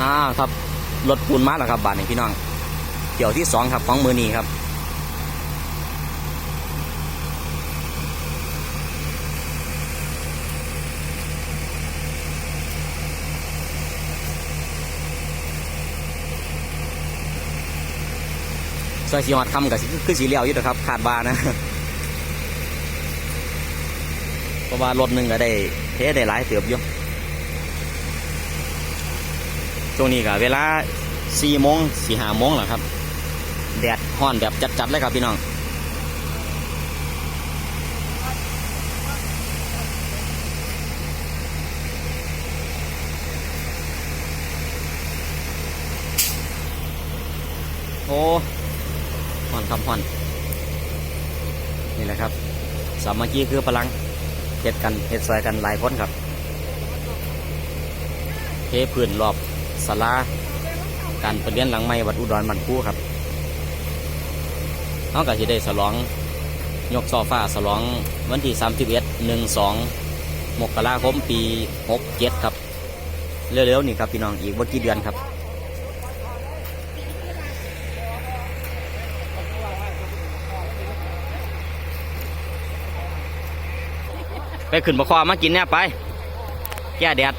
อ่าครับรถปูนมาแล้วครับบาทนี้พี่น้องเกี่ยวที่สองครับของมือนี้ครับซอยสีหอดคำกับคือสีเหลียวอยู่นะครับขาดบานะเพราะว่ารถหนึ่งก็ได้เทได้หลายเติบอยู่ ช่วงนี้ก็เวลาสี่โมงสี่ห้าโมงแหละครับ แดดห้อนแบบจัดๆเลยครับพี่น้องโอ้ห้อนครับห้อน นี่แหละครับ สามัคคีคือพลังเฮ็ดกันเฮ็ดซอยกันหลายคนครับ เทพื้นรอบ ศาลาการเปลี่ยนหลังไม้วัดอุดรมันคู่ครับเขาก็จะได้ฉลองยกซอฟ้าฉลองวันที่31 12มกราคมปี 67 ครับ เร็วๆนี่ครับพี่น้องอีกว่ากี่เดือนครับไปขึ้นบะคอมากินเนี่ยไป แก้แดด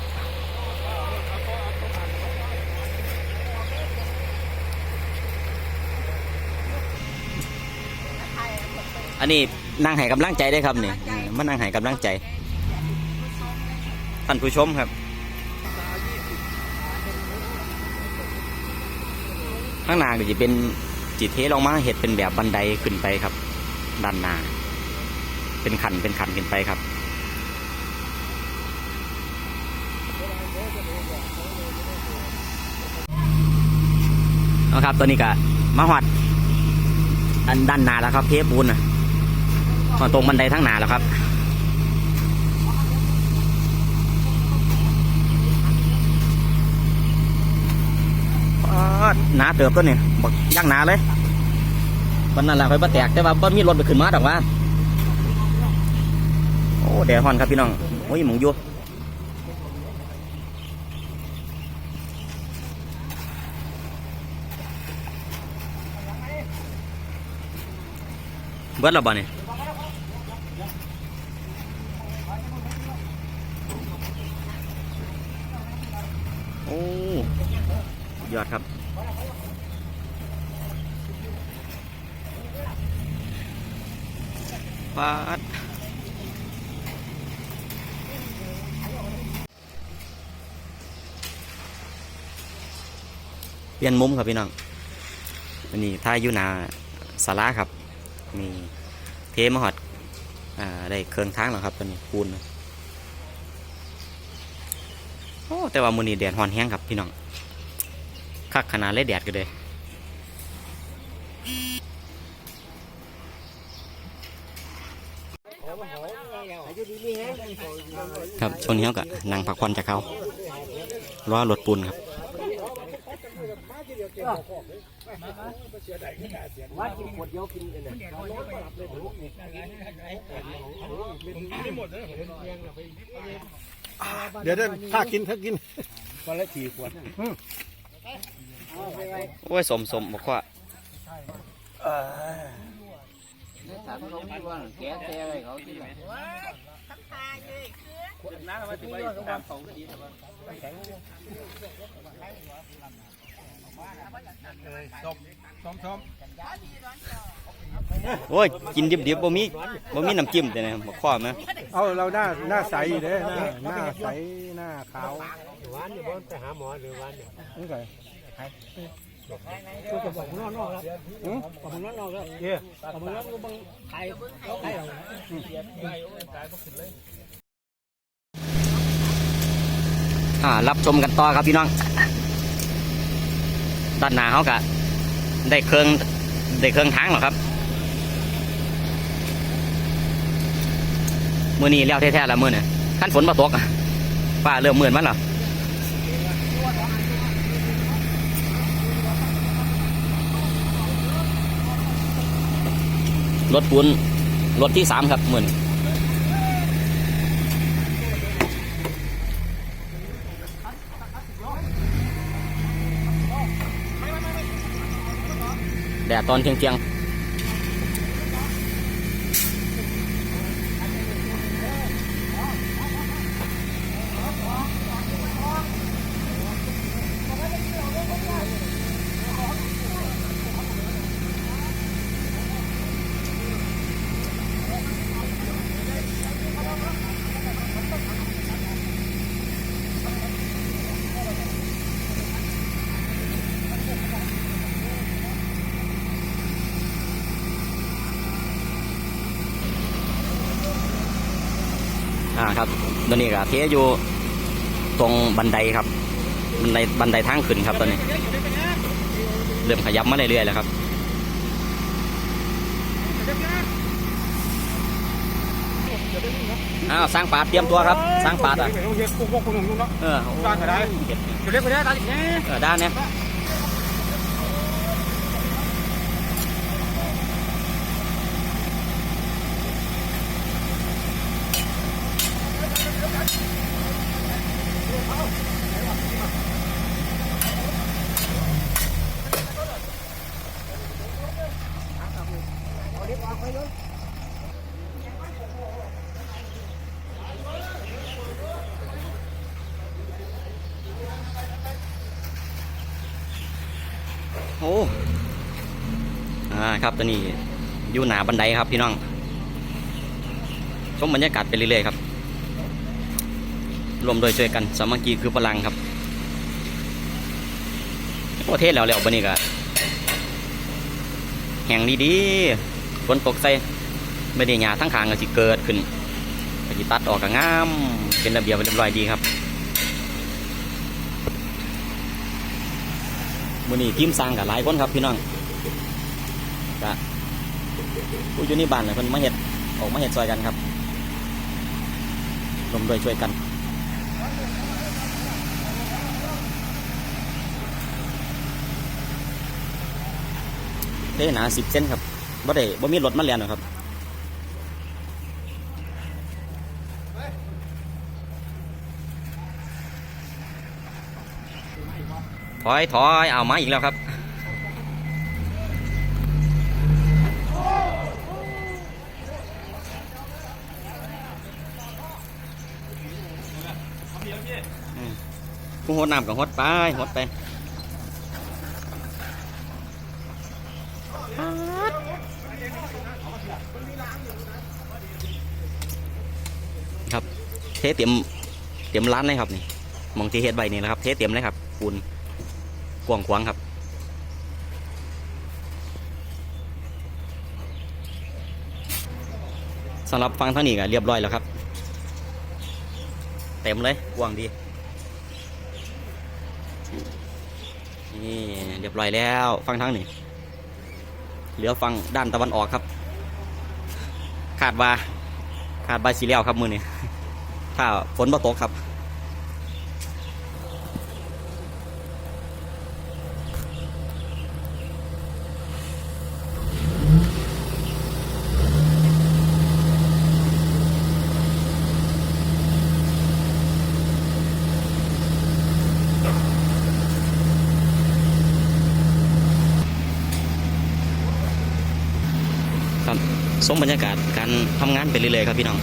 อันนี้นั่งให้กำลังใจได้ครับนี่มานั่งให้กำลังใจท่านผู้ชมครับข้างหน้าก็จะเป็นจิตเทลงมาเห็ดเป็นแบบบันไดขึ้นไปครับ ด้านหน้าเป็นขันเป็นขันขึ้นไปครับนะครับตัวนี้ก็มาหอดอันด้านหน้าแล้วครับเทปูนนะ ตรงบันไดทั้งหน้าแล้วครับอ๊าดหนาเติบตัวนี้บักย่างหนาเลยวันนั้นแหละไฟบ่แตกแต่ว่าบ่มีรถไปขึ้นมาดอกว่า โอ้แดดฮ้อนครับพี่น้องโอ้ยหมองอยู่เบิดแล้วบ่เนี่ยโอ้ ยอดครับ ปาดเปลี่ยนมุมครับพี่น้องอันนี้ท่ายอยู่นาสาราครับ มีเทมหอดอ่าได้เครื่องทางแล้วครับตอนนี้ปูนโอ้แต่ว่ามือนี้แดดฮอนแห้งครับพี่น้อง คักขนาดเลยแดดกันเลยครับช่วงนี้เขาก็นั่งพักผ่อนจากเขารอรถปูนครับเดี๋ยวเดี๋ยวถ้ากินถ้ากินวันละสี่ขวด โอ้ยสมสมบอกว่าส้มส้มส้มโอ้ยกินดิบดิบๆบ่มีบ่มีน้ำจิ้มแต่เนี่ยบอกข้อไหมเอาเราหน้าหน้าใสเด้หน้าหน้าใสหน้าขาวหวานอยู่บนไปหาหมอหรือหวานเนี่ยนี่ไง ก็จะบอกนอกนอกแล้วบอกนอกนอกแล้วเย่บอกนอกก็บังไข่ไข่เราอ่ารับชมกันต่อครับพี่น้องด้านหน้าเขากะได้เครื่องได้เครื่องทางหรอครับมือนี้แล้วแท้ๆล้วมือเนี่ยขั้นฝนมาตกอะฟ้าเริ่มมืดมันหรอ รถปูนรถที่สามครับเหมือนแดดตอนเที่ยงเที่ยง ตอนนี้ก็เทอยู่ตรงบันไดครับบันไดบันไดทางขึ้นครับตอนนี้ เริ่มขยับมาเรื่อยๆแล้วครับอ้าวสร้างปาดเตรียมตัวครับสร้างปาดอะเออสร้างก็ได้เห็ดจะเรียกไปได้ตาดิแน่เออได้เนี้ย อ้อ่าครับตอนนี้อยู่หนาบันไดครับพี่น้องชมบรรยากาศไปเรื่อยๆครับรวมโดยช่วยกันสามัคคีคือพลังครับโอ้เทศแล้วแล้วบันนี้ก็แห่งดีๆฝนตกใส่ไม่ได้หยาทั้งขางก็สิเกิดขึ้นก็สิตัดออกก็งาม เป็นระเบียบเรียบร้อยดีครับ มือนี้ทีมสร้างกับหลายคนครับพี่น้องกะผู้อยู่ในบ้านเลยเพิ่นมาเห็ดออกมาเห็ดซอยกันครับรวมด้วยช่วยกันเท่หนาสิบเซนครับบ่ได้บ่มีรถมาเรียนหรอกครับ อยถอยเอามาอีกแล้วครับ ผู้หดน้ำกับหดไปหดไปครับ เทเตรียมเตรียมร้านเลยครับนี่มองที่เฮ็ดใบนี่นะครับ เทเตรียมเลยครับปูน กว้างขวางครับสำหรับฟังทั้งนี้ก็เรียบร้อยแล้วครับ เต็มเลยกว้างดี นี่เรียบร้อยแล้ว ฟังทั้งนี้ เหลือฟังด้านตะวันออกครับขาดว่าขาดใบสีแล้วครับมือนี้ถ้าฝนบ่ตกครับ ครับ สมบรรยากาศการทำงานไปเรื่อยๆครับพี่น้อง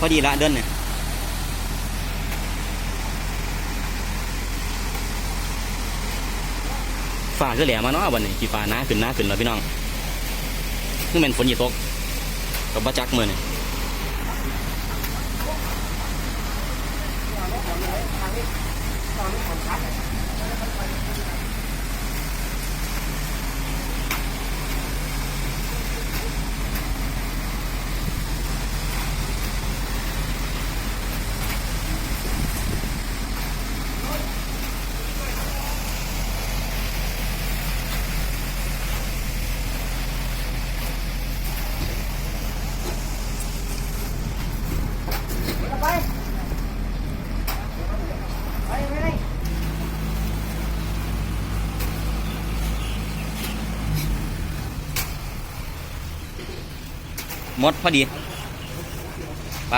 พอดีละเดินเนี่ยฝ่าก็แหลมมาเนาะวันนี้กี่ฝ่าน้าขึ้นน้าขึ้นแล้วพี่น้องนี่เป็นฝนหยีตกกับบัจักมือนี่ยหมด มดพอดี ไป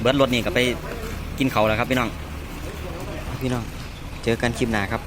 เบิร์ดรถนี่ก็ไปกินเขาแล้วครับพี่น้อง พี่น้อง เจอกันคลิปหน้าครับ